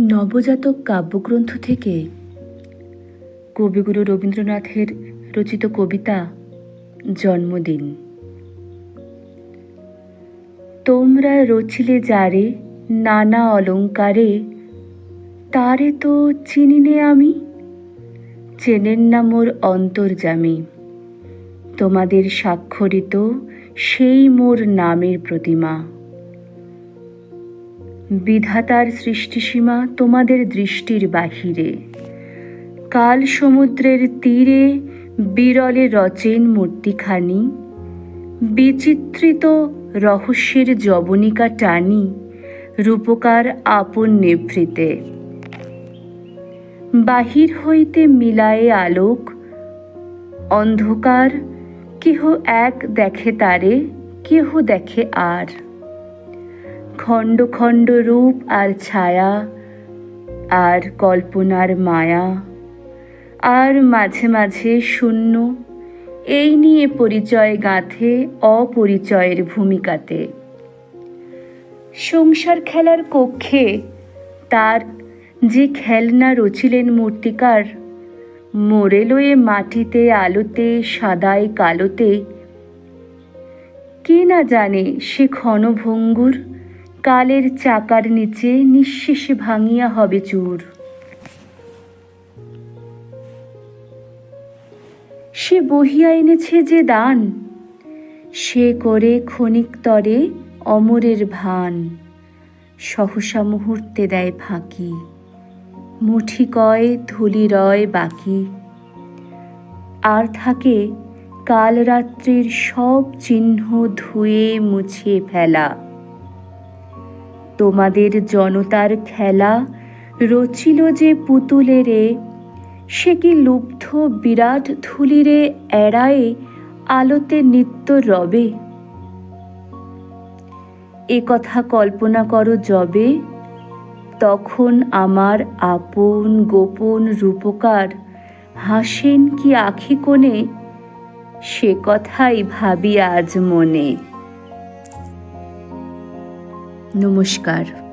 নবজাতক কাব্যগ্রন্থ থেকে কবিগুরু রবীন্দ্রনাথের রচিত কবিতা জন্মদিন। তোমরা রচিলে যারে নানা অলঙ্কারে, তারে তো চিনিনে আমি, চেনেন না মোর অন্তর্জামী। তোমাদের স্বাক্ষরিত সেই মোর নামের প্রতিমা। বিধাতার সৃষ্টিসীমা তোমাদের দৃষ্টির বাহিরে। কাল সমুদ্রের তীরে বিরলে রচেন মূর্তিখানি, বিচিত্রিত রহস্যের জবনিকা টানি রূপকার আপন নেভৃতে। বাহির হইতে মিলায়ে আলোক, অন্ধকার কেহ এক দেখে তারে, কেহ দেখে আর। খণ্ড খণ্ড রূপ আর ছায়া, আর কল্পনার মায়া। আর মাঝে মাঝে শূন্য, এই নিয়ে পরিচয় গাঁথে অপরিচয়ের ভূমিকাতে। সংসার খেলার কক্ষে তার যে খেলনা রচিলেন মূর্তিকার মোড়ে লয়ে মাটিতে, আলোতে, সাদায়, কালোতে, কে না জানে সে ক্ষণভঙ্গুর কালের চাকার নিচে নিঃশেষে ভাঙিয়া হবে চুর। সে বহিয়া এনেছে যে দান, সে করে ক্ষণিক তরে অমরের ভান। সহসা মুহূর্তে দেয় ফাঁকি, মুঠি কয় ধুলি রয় বাকি। আর থাকে কাল রাত্রির সব চিহ্ন ধুয়ে মুছে ফেলা। তোমাদের জনতার খেলা রচিল যে পুতুলেরে, সে কি লুব্ধ বিরাট ধুলিরে এড়ায়ে আলোতে নিত্য রবে? এ কথা কল্পনা করো যবে, তখন আমার আপন গোপন রূপকার হাসেন কি আখি কোণে, সে কথাই ভাবি আজ মনে। নমস্কার।